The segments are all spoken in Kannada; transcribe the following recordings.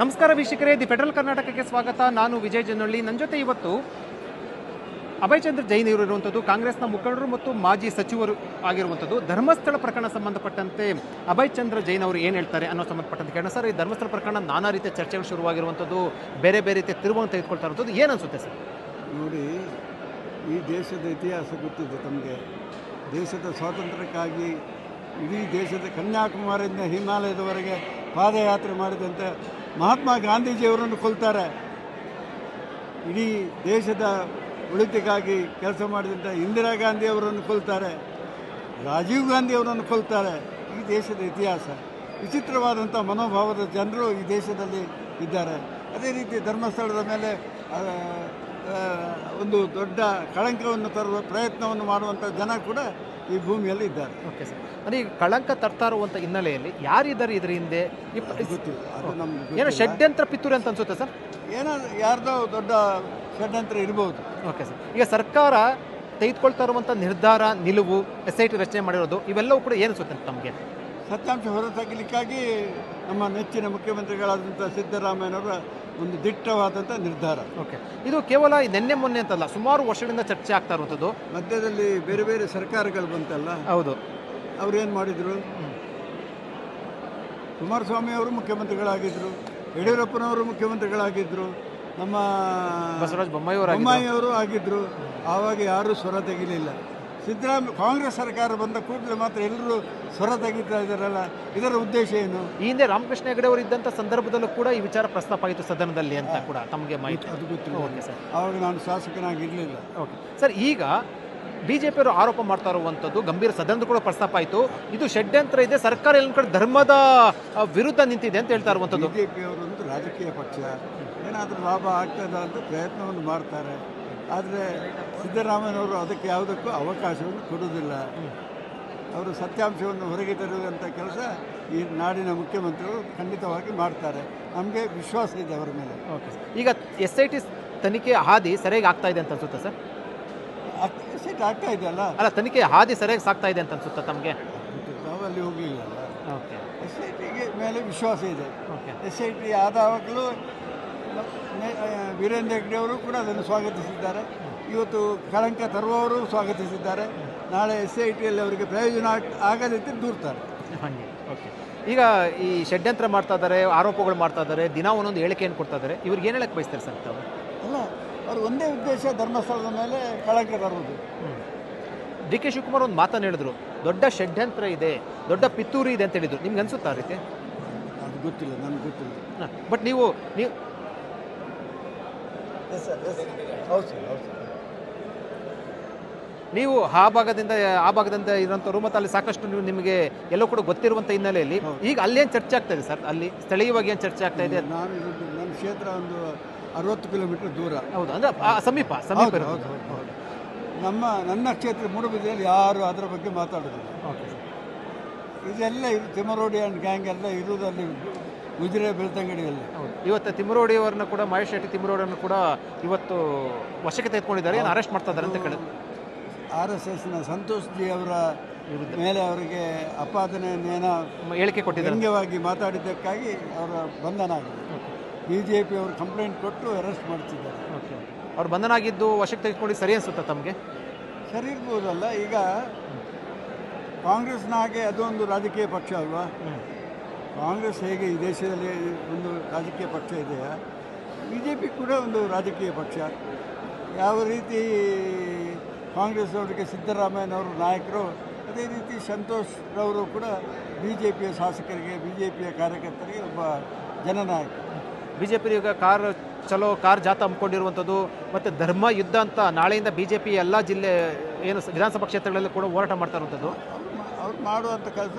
ನಮಸ್ಕಾರ ವೀಕ್ಷಕರೇ, ದಿ ಫೆಡರಲ್ ಕರ್ನಾಟಕಕ್ಕೆ ಸ್ವಾಗತ. ನಾನು ವಿಜಯ್ ಜನಳ್ಳಿ ನನ್ನ ಜೊತೆ ಇವತ್ತು ಅಭಯ್ ಚಂದ್ರ ಜೈನ್ ಇರುವಂಥದ್ದು, ಕಾಂಗ್ರೆಸ್ನ ಮುಖಂಡರು ಮತ್ತು ಮಾಜಿ ಸಚಿವರು ಆಗಿರುವಂಥದ್ದು. ಧರ್ಮಸ್ಥಳ ಪ್ರಕರಣ ಸಂಬಂಧಪಟ್ಟಂತೆ ಅಭಯ್ ಚಂದ್ರ ಜೈನ್ ಅವರು ಏನು ಹೇಳ್ತಾರೆ ಅನ್ನೋ ಸಂಬಂಧಪಟ್ಟಂತೆ ಕೇಳೋಣ. ಸರ್, ಈ ಧರ್ಮಸ್ಥಳ ಪ್ರಕರಣ ನಾನಾ ರೀತಿಯ ಚರ್ಚೆಗಳು ಶುರುವಾಗಿರುವಂಥದ್ದು, ಬೇರೆ ಬೇರೆ ರೀತಿಯ ತಿರುವನ್ನು ತೆಗೆದುಕೊಳ್ತಾ ಇರುವಂಥದ್ದು. ಏನು ಅನಿಸುತ್ತೆ ಸರ್? ನೋಡಿ, ಈ ದೇಶದ ಇತಿಹಾಸ ಗೊತ್ತಿದೆ ತಮಗೆ. ದೇಶದ ಸ್ವಾತಂತ್ರ್ಯಕ್ಕಾಗಿ ಇಡೀ ದೇಶದ ಕನ್ಯಾಕುಮಾರಿಯಿಂದ ಹಿಮಾಲಯದವರೆಗೆ ಪಾದಯಾತ್ರೆ ಮಾಡಿದಂತೆ ಮಹಾತ್ಮ ಗಾಂಧೀಜಿಯವರನ್ನು ಕೊಲ್ತಾರೆ. ಇಡೀ ದೇಶದ ಒಳಿತಿಗಾಗಿ ಕೆಲಸ ಮಾಡಿದಂಥ ಇಂದಿರಾ ಗಾಂಧಿ ಅವರನ್ನು ಕೊಲ್ತಾರೆ. ರಾಜೀವ್ ಗಾಂಧಿ ಅವರನ್ನು ಕೊಲ್ತಾರೆ. ಈ ದೇಶದ ಇತಿಹಾಸ ವಿಚಿತ್ರವಾದಂಥ ಮನೋಭಾವದ ಜನರು ಈ ದೇಶದಲ್ಲಿ ಇದ್ದಾರೆ. ಅದೇ ರೀತಿ ಧರ್ಮಸ್ಥಳದ ಮೇಲೆ ಒಂದು ದೊಡ್ಡ ಕಳಂಕವನ್ನು ತರುವ ಪ್ರಯತ್ನವನ್ನು ಮಾಡುವಂಥ ಜನ ಕೂಡ ಈ ಭೂಮಿಯಲ್ಲಿ ಇದ್ದಾರೆ. Okay sir. ಅಂದರೆ ಈ ಕಳಂಕ ತರ್ತಾ ಇರುವಂಥ ಹಿನ್ನೆಲೆಯಲ್ಲಿ ಯಾರಿದ್ದಾರೆ ಇದರ ಹಿಂದೆ? ಈ ಪ- ಗೊತ್ತಿಲ್ಲ. ಅದು ನಮ್ಗೆ ಏನೋ ಷಡ್ಯಂತ್ರ ಪಿತ್ತೂರಿ ಅಂತ ಅನ್ಸುತ್ತೆ ಸರ್? ಏನೋ ಯಾರ್ದೋ ದೊಡ್ಡ ಷಡ್ಯಂತ್ರ ಇರ್ಬೋದು. Okay sir. ಈಗ ಸರ್ಕಾರ ತೆಗೆದುಕೊಳ್ತಾ ಇರುವಂಥ ನಿರ್ಧಾರ ನಿಲುವು ಎಸ್ ಐ ಟಿ ರಚನೆ ಮಾಡಿರೋದು ಇವೆಲ್ಲವೂ ಕೂಡ ಏನು ಅನ್ಸುತ್ತೆ ತಮಗೆ ಸತ್ಯಾಂಶ ಹೊರತೆಗಲಿಕ್ಕಾಗಿ ನಮ್ಮ ನೆಚ್ಚಿನ ಮುಖ್ಯಮಂತ್ರಿಗಳಾದಂಥ ಸಿದ್ದರಾಮಯ್ಯನವರ ಒಂದು ದಿಟ್ಟವಾದಂಥ ನಿರ್ಧಾರ. ಓಕೆ. ಇದು ಕೇವಲ ನಿನ್ನೆ ಮೊನ್ನೆ ಅಂತಲ್ಲ ಸುಮಾರು ವರ್ಷಗಳಿಂದ ಚರ್ಚೆ ಆಗ್ತಾ ಇರುವಂಥದ್ದು. ಮಧ್ಯದಲ್ಲಿ ಬೇರೆ ಬೇರೆ ಸರ್ಕಾರಗಳು ಬಂತಲ್ಲ? ಹೌದು. ಅವ್ರೇನು ಮಾಡಿದರು? ಕುಮಾರಸ್ವಾಮಿ ಅವರು ಮುಖ್ಯಮಂತ್ರಿಗಳಾಗಿದ್ದರು ಯಡಿಯೂರಪ್ಪನವರು ಮುಖ್ಯಮಂತ್ರಿಗಳಾಗಿದ್ದರು ನಮ್ಮ ಬಸವರಾಜ ಬೊಮ್ಮಾಯಿ ಅವರು ಬೊಮ್ಮಾಯಿ ಅವರು ಆಗಿದ್ದರು ಆವಾಗ ಯಾರೂ ಸ್ವರ ತೆಗಿಲಿಲ್ಲ. ಸಿದ್ದರಾಮಯ್ಯ ಕಾಂಗ್ರೆಸ್ ಸರ್ಕಾರ ಬಂದ ಕೂಡಲೇ ಮಾತ್ರ ಎಲ್ಲರೂ ಸ್ವರ ತೆಗಿತಾ ಇದ್ದಾರಲ್ಲ ಇದರ ಉದ್ದೇಶ ಏನು? ಈ ಹಿಂದೆ ರಾಮಕೃಷ್ಣ ಹೆಗಡೆ ಅವರು ಇದ್ದಂಥ ಸಂದರ್ಭದಲ್ಲೂ ಕೂಡ ಈ ವಿಚಾರ ಪ್ರಸ್ತಾಪ ಆಯಿತು ಸದನದಲ್ಲಿ ಅಂತ ಕೂಡ ತಮಗೆ ಮಾಹಿತಿ. ಅದು ಗೊತ್ತಿಲ್ಲ. Okay sir. ಆವಾಗ ನಾನು ಶಾಸಕನಾಗಿರಲಿಲ್ಲ. ಓಕೆ. ಸರ್ ಈಗ ಬಿ ಜೆ ಪಿಯವರು ಆರೋಪ ಮಾಡ್ತಾ ಇರುವಂಥದ್ದು ಗಂಭೀರ ಸದನದ ಕೂಡ ಪ್ರಸ್ತಾಪ ಆಯಿತು. ಇದು ಷಡ್ಯಂತ್ರ ಇದೆ. ಸರ್ಕಾರ ಎಲ್ಲ ಕಡೆ ಧರ್ಮದ ವಿರುದ್ಧ ನಿಂತಿದೆ ಅಂತ ಹೇಳ್ತಾ ಇರುವಂಥದ್ದು ಬಿಜೆಪಿ ಒಂದು ರಾಜಕೀಯ ಪಕ್ಷ. ಏನಾದರೂ ಲಾಭ ಆಗ್ತದ ಅಂತ ಪ್ರಯತ್ನವನ್ನು ಮಾಡ್ತಾರೆ. ಆದರೆ ಸಿದ್ದರಾಮಯ್ಯನವರು ಅದಕ್ಕೆ ಯಾವುದಕ್ಕೂ ಅವಕಾಶವನ್ನು ಕೊಡುವುದಿಲ್ಲ. ಅವರು ಸತ್ಯಾಂಶವನ್ನು ಹೊರಗೆ ತರುವಂಥ ಕೆಲಸ ಈ ನಾಡಿನ ಮುಖ್ಯಮಂತ್ರಿಗಳು ಖಂಡಿತವಾಗಿ ಮಾಡ್ತಾರೆ. ನಮಗೆ ವಿಶ್ವಾಸ ಇದೆ ಅವರ ಮೇಲೆ. ಓಕೆ ಈಗ ಎಸ್ ಐ ಟಿ ತನಿಖೆ ಹಾದಿ ಸರಿಯಾಗಿ ಆಗ್ತಾ ಇದೆ ಅಂತ ಅನ್ಸುತ್ತೆ ಸರ್? ಎಸ್ ಐ ಟಿ ಆಗ್ತಾ ಇದೆಯಲ್ಲ ಅಲ್ಲ? ತನಿಖೆ ಹಾದಿ ಸರಿಯಾಗಿ ಸಾಗ್ತಾ ಇದೆ ಅಂತ ಅನ್ಸುತ್ತಾ ತಮಗೆ? ನಾವು ಅಲ್ಲಿ. ಹೋಗಲಿಲ್ಲ ಓಕೆ. ಎಸ್ ಐ ಟಿಗೆ ಮೇಲೆ ವಿಶ್ವಾಸ ಇದೆ. ಓಕೆ. ಎಸ್ ಐ ಟಿ ಆದಾಗಲೂ ನೆ- ಆ, ವೀರೇಂದ್ರ ಹೆಗ್ಡೆ ಅವರು ಕೂಡ ಅದನ್ನು ಸ್ವಾಗತಿಸಿದ್ದಾರೆ. ಇವತ್ತು ಕಳಂಕ ತರುವವರು ಸ್ವಾಗತಿಸಿದ್ದಾರೆ. ನಾಳೆ ಎಸ್ ಐ ಟಿಯಲ್ಲಿ ಅವರಿಗೆ ಪ್ರಯೋಜನ ಆಗ್- ಆಗದಿದ್ದರೆ ದೂರ್ತಾರೆ. ಹಾಗೆ ಓಕೆ. ಈಗ ಈ ಷಡ್ಯಂತ್ರ ಮಾಡ್ತಾ ಇದ್ದಾರೆ ಆರೋಪಗಳು ಮಾಡ್ತಾ ಇದ್ದಾರೆ ದಿನ ಒಂದೊಂದು ಹೇಳಿಕೆಯನ್ನು ಕೊಡ್ತಾ ಇದ್ದಾರೆ. ಇವ್ರಿಗೆ ಏನು ಹೇಳಕ್ಕೆ ಬಯಸ್ತಾರೆ ಸರ್ ತಾವು? ಅಲ್ಲ ಅವರು ಒಂದೇ ಉದ್ದೇಶ ಧರ್ಮಸ್ಥಳದ ಮೇಲೆ ಕಳಂಕ ತರುವುದು. ಡಿ ಕೆ ಶಿವಕುಮಾರ್ ಒಂದು ಮಾತನ್ನು ಹೇಳಿದ್ರು. ದೊಡ್ಡ ಷಡ್ಯಂತ್ರ ಇದೆ ದೊಡ್ಡ ಪಿತ್ತೂರಿ ಇದೆ ಅಂತ ಹೇಳಿದ್ರು. ನಿಮ್ಗೆ ಅನಿಸುತ್ತಾ ಆ ರೀತಿ? ಅದು ಗೊತ್ತಿಲ್ಲ ನನಗೆ ಗೊತ್ತಿಲ್ಲ. ಬಟ್ ನೀವು ನೀವು ಹೌದು ಸರ್ ಹೌದು ಸರ್ ನೀವು ಆ ಭಾಗದಿಂದ ಆ ಭಾಗದಿಂದ ಇರುವಂತ ಮತ್ತು ಅಲ್ಲಿ ಸಾಕಷ್ಟು ನೀವು ನಿಮಗೆ ಎಲ್ಲೋ ಕೂಡ ಗೊತ್ತಿರುವಂಥ ಹಿನ್ನೆಲೆಯಲ್ಲಿ ಈಗ ಅಲ್ಲೇನು ಚರ್ಚೆ ಆಗ್ತಾ ಇದೆ ಸರ್? ಅಲ್ಲಿ ಸ್ಥಳೀಯವಾಗಿ ಏನು ಚರ್ಚೆ ಆಗ್ತಾ ಇದೆ? ನಾನು ನನ್ನ ಕ್ಷೇತ್ರ ಒಂದು ಅರವತ್ತು ಕಿಲೋಮೀಟರ್ ದೂರ. ಹೌದು ಅಂದ್ರೆ ಆ ಸಮೀಪ ಸಮೀಪ ಹೌದು, ಹೌದು, ಹೌದು, ಹೌದು. ನಮ್ಮ ನನ್ನ ಕ್ಷೇತ್ರ ಮೂಡುಬಿದಿಯಲ್ಲಿ ಯಾರು ಅದರ ಬಗ್ಗೆ ಮಾತಾಡೋದಿಲ್ಲ. ಓಕೆ ಇದೆಲ್ಲ ಇದು ತಿಮರೋಡಿ ಆ್ಯಂಡ್ ಗ್ಯಾಂಗ್ ಎಲ್ಲ ಇರುವುದು ಅಲ್ಲಿ ಉಜಿರೆ ಬೆಳ್ತಂಗಡಿಯಲ್ಲಿ ಹೌದು. ಇವತ್ತು ತಿಮ್ಮರೋಡಿ ಅವರನ್ನ ಕೂಡ ಮಹೇಶ್ ಶೆಟ್ಟಿ ತಿಮ್ಮರೋಡಿಯನ್ನು ಕೂಡ ಇವತ್ತು ವಶಕ್ಕೆ ತೆಗೆದುಕೊಂಡಿದ್ದಾರೆ. ಏನು ಅರೆಸ್ಟ್ ಮಾಡ್ತಾ ಇದ್ದಾರೆ ಅಂತ ಕೇಳಿದ್ರು. ಆರ್ ಎಸ್ ಎಸ್ನ ಸಂತೋಷ್ ಜಿ ಅವರ ಮೇಲೆ ಅವರಿಗೆ ಅಪಾದನೆಯನ್ನೇನೋ ಹೇಳಿಕೆ ಕೊಟ್ಟಿದ್ದಾರೆ. ವ್ಯಂಗ್ಯವಾಗಿ ಮಾತಾಡಿದ್ದಕ್ಕಾಗಿ ಅವರ ಬಂಧನ ಆಗಿದೆ. ಬಿ ಜೆ ಪಿ ಅವರು ಕಂಪ್ಲೇಂಟ್ ಕೊಟ್ಟು ಅರೆಸ್ಟ್ ಮಾಡ್ತಿದ್ದಾರೆ. ಓಕೆ. ಅವ್ರು ಬಂಧನ ಆಗಿದ್ದು ವಶಕ್ಕೆ ತೆಗೆದುಕೊಂಡು ಸರಿ ಅನಿಸುತ್ತಾ ತಮಗೆ? ಸರಿ ಇರ್ಬೋದಲ್ಲ. ಈಗ ಕಾಂಗ್ರೆಸ್ನ ಹಾಗೆ ಅದೊಂದು ರಾಜಕೀಯ ಪಕ್ಷ ಅಲ್ವಾ? ಕಾಂಗ್ರೆಸ್ ಹೇಗೆ ಈ ದೇಶದಲ್ಲಿ ಒಂದು ರಾಜಕೀಯ ಪಕ್ಷ ಇದೆಯಾ ಬಿ ಜೆ ಪಿ ಕೂಡ ಒಂದು ರಾಜಕೀಯ ಪಕ್ಷ. ಯಾವ ರೀತಿ ಕಾಂಗ್ರೆಸ್ ಅವರಿಗೆ ಸಿದ್ದರಾಮಯ್ಯನವರು ನಾಯಕರು, ಅದೇ ರೀತಿ ಸಂತೋಷ್ ರವರು ಕೂಡ ಬಿ ಜೆ ಪಿಯ ಶಾಸಕರಿಗೆ ಬಿ ಜೆ ಪಿಯ ಕಾರ್ಯಕರ್ತರಿಗೆ ಒಬ್ಬ ಜನನಾಯಕ. ಬಿ ಜೆ ಪಿ ಕಾರ್ ಚಲೋ, ಕಾರ್ ಜಾಥಾ ಹಮ್ಮಿಕೊಂಡಿರುವಂಥದ್ದು ಮತ್ತು ಧರ್ಮ ಯುದ್ಧ ಅಂತ ನಾಳೆಯಿಂದ ಬಿ ಜೆ ಪಿ ಎಲ್ಲ ಜಿಲ್ಲೆ, ಏನು ವಿಧಾನಸಭಾ ಕ್ಷೇತ್ರಗಳಲ್ಲಿ ಕೂಡ ಹೋರಾಟ ಮಾಡ್ತಾ ಇರುವಂಥದ್ದು. ಅವ್ರು ಮಾಡುವಂಥ ಕೆಲಸ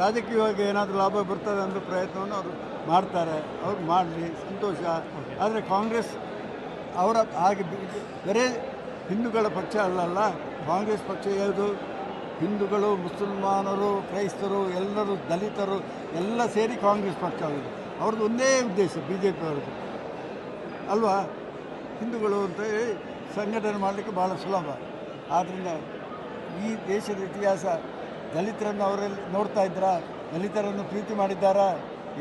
ರಾಜಕೀಯವಾಗಿ ಏನಾದರೂ ಲಾಭ ಬರ್ತದೆ ಅನ್ನೋ ಪ್ರಯತ್ನವನ್ನು ಅವರು ಮಾಡ್ತಾರೆ. ಅವ್ರು ಮಾಡಲಿ, ಸಂತೋಷ. ಆದರೆ ಕಾಂಗ್ರೆಸ್ ಅವರ ಹಾಗೆ ಬೇರೆ ಹಿಂದೂಗಳ ಪಕ್ಷ ಅಲ್ಲಲ್ಲ, ಕಾಂಗ್ರೆಸ್ ಪಕ್ಷ ಯಾವುದು? ಹಿಂದೂಗಳು, ಮುಸಲ್ಮಾನರು, ಕ್ರೈಸ್ತರು, ಎಲ್ಲರೂ ದಲಿತರು ಎಲ್ಲ ಸೇರಿ ಕಾಂಗ್ರೆಸ್ ಪಕ್ಷ ಆಗಿದೆ ಅವ್ರದ್ದು ಒಂದೇ ಉದ್ದೇಶ ಬಿ ಜೆ ಪಿ ಅಲ್ವಾ? ಹಿಂದೂಗಳು ಅಂತ ಹೇಳಿ ಸಂಘಟನೆ ಮಾಡಲಿಕ್ಕೆ ಭಾಳ ಸುಲಭ. ಆದ್ದರಿಂದ ಈ ದೇಶದ ಇತಿಹಾಸ ದಲಿತರನ್ನು ಅವರಲ್ಲಿ ನೋಡ್ತಾ ಇದ್ರಾ? ದಲಿತರನ್ನು ಪ್ರೀತಿ ಮಾಡಿದ್ದಾರಾ?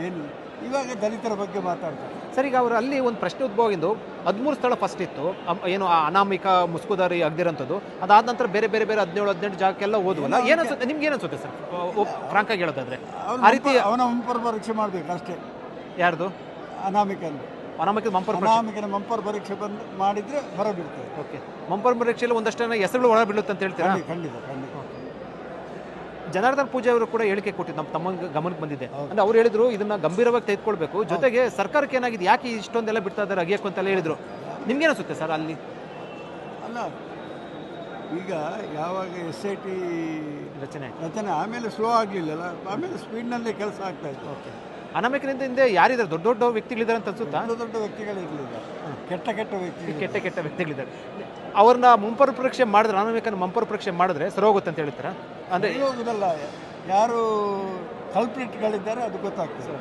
ಏನು? ಇವಾಗ ದಲಿತರ ಬಗ್ಗೆ ಮಾತಾಡ್ತಾರೆ. ಸರ್ ಈಗ ಅವರು ಅಲ್ಲಿ ಒಂದು ಪ್ರಶ್ನೆ ಉದ್ಭವಿಂದು ಹದಿಮೂರು ಸ್ಥಳ ಫಸ್ಟ್ ಇತ್ತು. ಏನು ಆ ಅನಾಮಿಕ ಮುಸ್ಕುದಾರಿ ಆಗದಿರೋಂಥದ್ದು. ಅದಾದ ನಂತರ ಬೇರೆ ಬೇರೆ ಬೇರೆ ಹದಿನೇಳು ಹದಿನೆಂಟು ಜಾಗಕ್ಕೆಲ್ಲ ಓದುವಲ್ಲ ಏನು ಅನ್ಸುತ್ತೆ? ನಿಮ್ಗೆ ಏನು ಅನ್ಸುತ್ತೆ ಸರ್? ಫ್ರಾಂಕ್ ಆಗಿ ಹೇಳೋದಾದ್ರೆ. ಆ ರೀತಿ ಅವನ ಮಂಪರ್ ಪರೀಕ್ಷೆ ಮಾಡಬೇಕು ಅಷ್ಟೇ. ಯಾರ್ದು? ಅನಾಮಿಕ ಅನಾಮಿಕ ಮಂಪರ್ ಅನಾಮಿಕ ಅನಾಮಿಕನ ಮಂಪರ್ ಪರೀಕ್ಷೆ ಬಂದು ಮಾಡಿದರೆ ಹೊರಬಿಡ್ತದೆ. ಓಕೆ. ಮಂಪರ್ ಪರೀಕ್ಷೆಯಲ್ಲಿ ಒಂದಷ್ಟು ಹೆಸರುಗಳು ಹೊರಬಿಡುತ್ತೆ ಅಂತ ಹೇಳ್ತೀರಾ? ಖಂಡಿತ ಖಂಡಿತ. ಜನಾರ್ದನ್ ಪೂಜೆ ಅವರು ಕೂಡ ಹೇಳಿಕೆ ಕೊಟ್ಟಿದ್ದು ನಮ್ಮ ತಮ್ಮ ಗಮನಕ್ಕೆ ಬಂದಿದೆ. ಅಂದ್ರೆ ಅವ್ರು ಹೇಳಿದ್ರು ಇದನ್ನ ಗಂಭೀರವಾಗಿ ತೆಗೆದುಕೊಳ್ಬೇಕು. ಜೊತೆಗೆ ಸರ್ಕಾರಕ್ಕೆ ಏನಾಗಿದೆ? ಯಾಕೆ ಇಷ್ಟೊಂದೆಲ್ಲ ಬಿಡ್ತಾ ಇದ್ದಾರೆ? ಅಗಿಯಕ್ಕೆ ಅಂತೆಲ್ಲ ಹೇಳಿದ್ರು. ನಿಮ್ಗೆ ಅನಿಸುತ್ತೆ ಸರ್ ಅಲ್ಲಿ? ಅಲ್ಲ ಈಗ ಯಾವಾಗ ಎಸ್ ಐ ಟಿ ರಚನೆ ರಚನೆ ಆಮೇಲೆ ಸ್ಲೋ ಆಗಲಿಲ್ಲಲ್ಲ? ಆಮೇಲೆ ಸ್ಪೀಡ್ನಲ್ಲೇ ಕೆಲಸ ಆಗ್ತಾ ಇತ್ತು. ಓಕೆ. ಅನಾಮಿಕರಿಂದ ಹಿಂದೆ ಯಾರಿದ್ದಾರೆ? ದೊಡ್ಡ ದೊಡ್ಡ ವ್ಯಕ್ತಿಗಳಿದ್ದಾರೆ ಅಂತ ಅನ್ಸುತ್ತಾ? ದೊಡ್ಡ ದೊಡ್ಡ ವ್ಯಕ್ತಿಗಳಿರಲಿಲ್ಲ ಕೆಟ್ಟ ಕೆಟ್ಟ ವ್ಯಕ್ತಿ ಕೆಟ್ಟ ಕೆಟ್ಟ ವ್ಯಕ್ತಿಗಳಿದ್ದಾರೆ. ಅವ್ರನ್ನ ಮುಂಪರ ಪರೀಕ್ಷೆ ಮಾಡಿದ್ರೆ ಅನಾಮಿಕನ ಮುಂಪರ ಪರೀಕ್ಷೆ ಮಾಡಿದ್ರೆ ಸರಿ ಹೋಗುತ್ತೆ ಅಂತ ಹೇಳ್ತೀರಾ? ಅಂದ್ರೆ ಹೋಗುದಲ್ಲ ಯಾರು ಕಲ್ಪ್ರಿಟ್ಗಳಿದ್ದಾರೆ ಅದು ಗೊತ್ತಾಗ್ತದೆ.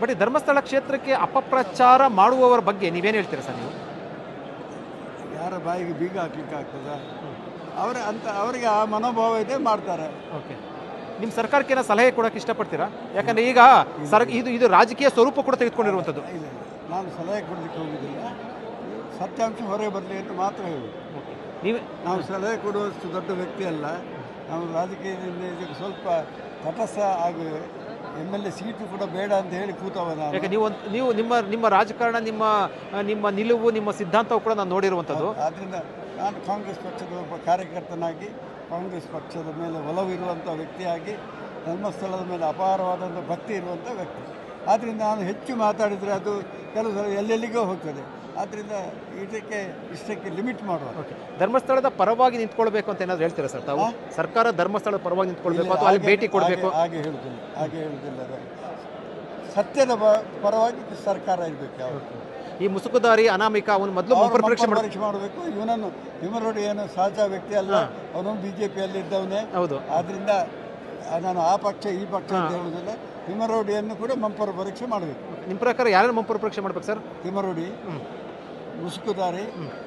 ಬಟ್ ಈ ಧರ್ಮಸ್ಥಳ ಕ್ಷೇತ್ರಕ್ಕೆ ಅಪಪ್ರಚಾರ ಮಾಡುವವರ ಬಗ್ಗೆ ನೀವೇನು ಹೇಳ್ತೀರಾ ಸರ್ ನೀವು? ಯಾರ ಬಾಯಿಗೆ ಬೀಗ ಹಾಕ್ಲಿಕ್ಕೆ ಆಗ್ತದ? ಅವರ ಅಂತ ಅವರಿಗೆ ಆ ಮನೋಭಾವ ಇದೆ ಮಾಡ್ತಾರೆ. ಓಕೆ. ನಿಮ್ಮ ಸರ್ಕಾರಕ್ಕೆ ಏನೋ ಸಲಹೆ ಕೊಡೋಕೆ ಇಷ್ಟಪಡ್ತೀರಾ? ಯಾಕಂದ್ರೆ ಈಗ ಸರ್ ಇದು ಇದು ರಾಜಕೀಯ ಸ್ವರೂಪ ಕೂಡ ತೆಗೆದುಕೊಂಡಿರುವಂಥದ್ದು ಇಲ್ಲ. ನಾನು ಸಲಹೆ ಕೊಡಲಿಕ್ಕೆ ಹೋಗುದಿಲ್ಲ. ಸತ್ಯಾಂಶ ಹೊರಗೆ ಬರಲಿ ಅಂತ ಮಾತ್ರ ಹೇಳುದು. ನೀವು ನಾವು ಸಲಹೆ ಕೊಡುವಷ್ಟು ದೊಡ್ಡ ವ್ಯಕ್ತಿ ಅಲ್ಲ. ನಾವು ರಾಜಕೀಯದಿಂದ ಇದಕ್ಕೆ ಸ್ವಲ್ಪ ತಟಸ್ಥ ಆಗಿ ಎಂ ಎಲ್ ಎ ಸೀಟು ಕೂಡ ಬೇಡ ಅಂತ ಹೇಳಿ ಕೂತವ ನಾನು. ಯಾಕೆ ನೀವು ಒಂದ್- ನೀವು ನಿಮ್ಮ ನಿಮ್ಮ ರಾಜಕಾರಣ ನಿಮ್ಮ ನಿಮ್ಮ ನಿಲುವು ನಿಮ್ಮ ಸಿದ್ಧಾಂತವು ಕೂಡ ನಾನು ನೋಡಿರುವಂಥದ್ದು. ಆದ್ದರಿಂದ ನಾನು ಕಾಂಗ್ರೆಸ್ ಪಕ್ಷದ ಒಬ್ಬ ಕಾರ್ಯಕರ್ತನಾಗಿ ಕಾಂಗ್ರೆಸ್ ಪಕ್ಷದ ಮೇಲೆ ಒಲವಿರುವಂಥ ವ್ಯಕ್ತಿಯಾಗಿ ಧರ್ಮಸ್ಥಳದ ಮೇಲೆ ಅಪಾರವಾದಂಥ ಭಕ್ತಿ ಇರುವಂಥ ವ್ಯಕ್ತಿ. ಆದ್ದರಿಂದ ನಾನು ಹೆಚ್ಚು ಮಾತಾಡಿದರೆ ಅದು ಕೆಲವು ಸಲ ಎಲ್ಲೆಲ್ಲಿಗೋ ಹೋಗ್ತದೆ. ಆದ್ದರಿಂದ ಇದಕ್ಕೆ ಇಷ್ಟಕ್ಕೆ ಲಿಮಿಟ್ ಮಾಡುವ. ಓಕೆ. ಧರ್ಮಸ್ಥಳದ ಪರವಾಗಿ ನಿಂತ್ಕೊಳ್ಬೇಕು ಅಂತ ಏನಾದ್ರು ಹೇಳ್ತೀರಾ ಸರ್? ತಾವು ಸರ್ಕಾರ ಧರ್ಮಸ್ಥಳದ ಪರವಾಗಿ ನಿಂತ್ಕೊಳ್ಬೇಕು ಅಥವಾ ಅಲ್ಲಿ ಭೇಟಿ ಕೊಡಬೇಕು? ಹಾಗೆ- ಹೇಳುದಿಲ್ಲ ಹಾಗೆ ಹೇಳುದಿಲ್ಲ ಅದು. ಸತ್ಯದ ಬ- ಪರವಾಗಿ ಸರ್ಕಾರ ಇರಬೇಕು ಈ ಮುಸುಕುದಾರಿ ಅನಾಮಿಕ ಅವನು ಮೊದಲು ಮುಂಪರ್ ಪರೀಕ್ಷೆ ಮಾಡಿ ಪರೀಕ್ಷೆ ಮಾಡಬೇಕು. ಇವನನ್ನು ಭೀಮರೋಡಿ ಏನು ಸಹಜ ವ್ಯಕ್ತಿ ಅಲ್ಲ. ಅವನು ಬಿ ಜೆ ಪಿಯಲ್ಲಿ ಇದ್ದವನೇ. ಹೌದು. ಆದ್ದರಿಂದ ನಾನು ಆ ಪಕ್ಷ ಈ ಪಕ್ಷ ಅಂತ ಹೇಳುವುದಿಲ್ಲ. ಹಿಮರೋಡಿಯನ್ನು ಕೂಡ ಮಂಪರ ಪರೀಕ್ಷೆ ಮಾಡಬೇಕು. ನಿಮ್ಮ ಪ್ರಕಾರ ಯಾರ್ಯಾರು ಮುಂಪರ್ ಪರೀಕ್ಷೆ ಮಾಡ್ಬೇಕು ಸರ್? ಹಿಮರೋಡಿ ಮುಸುಕುದಾರಿ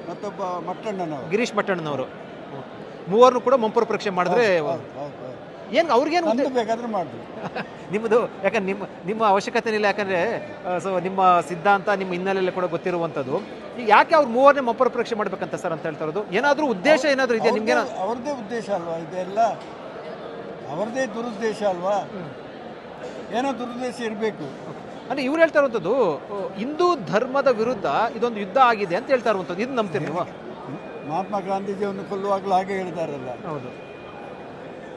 ಮತ್ತೊಬ್ಬ ಮಟ್ಟಣ್ಣನವರು. ಗಿರೀಶ್ ಮಟ್ಟಣ್ಣನವರು. ಮೂವರನ್ನು ಕೂಡ ಮಂಪುರ ಪರೀಕ್ಷೆ ಮಾಡಿದ್ರೆ. ಏನು ಅವ್ರಿಗೇನು ಒಂದು ಬೇಕಾದ್ರೆ ಮಾಡಿದ್ರು ನಿಮ್ಮದು ಯಾಕಂದ್ರೆ ನಿಮ್ಮ ನಿಮ್ಮ ಅವಶ್ಯಕತೆ ಇಲ್ಲ ಯಾಕಂದ್ರೆ ಸೊ ನಿಮ್ಮ ಸಿದ್ಧಾಂತ ನಿಮ್ಮ ಹಿನ್ನೆಲೆಯಲ್ಲಿ ಕೂಡ ಗೊತ್ತಿರುವಂಥದ್ದು. ಈಗ ಯಾಕೆ ಅವ್ರು ಮೂವರನೇ ಮಂಪುರ ಪರೀಕ್ಷೆ ಮಾಡ್ಬೇಕಂತ ಸರ್ ಅಂತ ಹೇಳ್ತಾ ಇರೋದು? ಏನಾದರೂ ಉದ್ದೇಶ ಏನಾದರೂ ಇದೆಯಾ ನಿಮಗೆ ಅವ್ರದ್ದೇ ಉದ್ದೇಶ ಅಲ್ವಾ ಇದೆಲ್ಲ? ಅವ್ರದ್ದೇ ದುರುದ್ದೇಶ ಅಲ್ವಾ? ಏನೋ ದುರುದ್ದೇಶ ಇರಬೇಕು. ಅಂದ್ರೆ ಇವ್ರು ಹೇಳ್ತಾ ಇರುವಂಥದ್ದು ಹಿಂದೂ ಧರ್ಮದ ವಿರುದ್ಧ ಇದೊಂದು ಯುದ್ಧ ಆಗಿದೆ ಅಂತ ಹೇಳ್ತಾ ಇರುವಂಥದ್ದು ಇದು ನಂಬ್ತೀರಿ ನೀವು? ಮಹಾತ್ಮ ಗಾಂಧೀಜಿಯನ್ನು ಕೊಲ್ಲುವಾಗಲೂ ಹಾಗೆ ಹೇಳ್ತಾರಲ್ಲ ಹೌದು.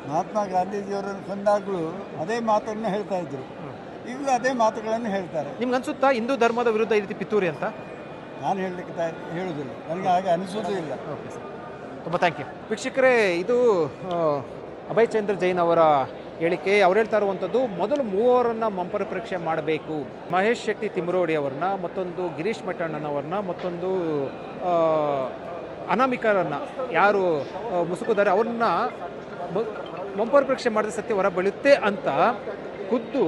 ಮಹಾತ್ಮ ಗಾಂಧೀಜಿಯವರನ್ನು ಕೊಂದಾಗಲೂ ಅದೇ ಮಾತನ್ನು ಹೇಳ್ತಾ ಇದ್ರು. ಈಗಲೂ ಅದೇ ಮಾತುಗಳನ್ನು ಹೇಳ್ತಾರೆ. ನಿಮ್ಗೆ ಅನ್ಸುತ್ತಾ ಹಿಂದೂ ಧರ್ಮದ ವಿರುದ್ಧ ಈ ರೀತಿ ಪಿತ್ತೂರಿ ಅಂತ? ನಾನು ಹೇಳಲಿಕ್ಕೆ ಹೇಳುವುದಿಲ್ಲ ನನಗೆ ಹಾಗೆ ಅನಿಸೋದು ಇಲ್ಲ. Okay sir. ತುಂಬ ಥ್ಯಾಂಕ್ ಯು ವೀಕ್ಷಕರೇ ಇದು ಅಭಯ್ ಚಂದ್ರ ಜೈನ್ ಅವರ ಹೇಳಿಕೆ, ಅವ್ರು ಹೇಳ್ತಾ ಇರುವಂಥದ್ದು, ಮೊದಲು ಮೂವರನ್ನ ಮಂಪರ ಪರೀಕ್ಷೆ ಮಾಡಬೇಕು. ಮಹೇಶ್ ಶೆಟ್ಟಿ ತಿಮ್ರೋಡಿ ಅವ್ರನ್ನ, ಮತ್ತೊಂದು ಗಿರೀಶ್ ಮಠಣ್ಣನವ್ರನ್ನ ಮತ್ತೊಂದು ಅನಾಮಿಕರನ್ನ, ಯಾರು ಮುಸುಕುದಾರೆ, ಅವ್ರನ್ನ ಮಂಪರ ಪರೀಕ್ಷೆ ಮಾಡಿದ ಸತ್ಯ ಹೊರ ಬೀಳುತ್ತೆ ಅಂತ ಖುದ್ದು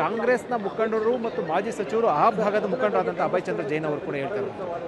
ಕಾಂಗ್ರೆಸ್ನ ಮುಖಂಡರು ಮತ್ತು ಮಾಜಿ ಸಚಿವರು ಆ ಭಾಗದ ಮುಖಂಡರಾದಂಥ ಅಭಯ್ ಚಂದ್ರ ಜೈನ್ ಅವರು ಕೂಡ ಹೇಳ್ತಾರೆ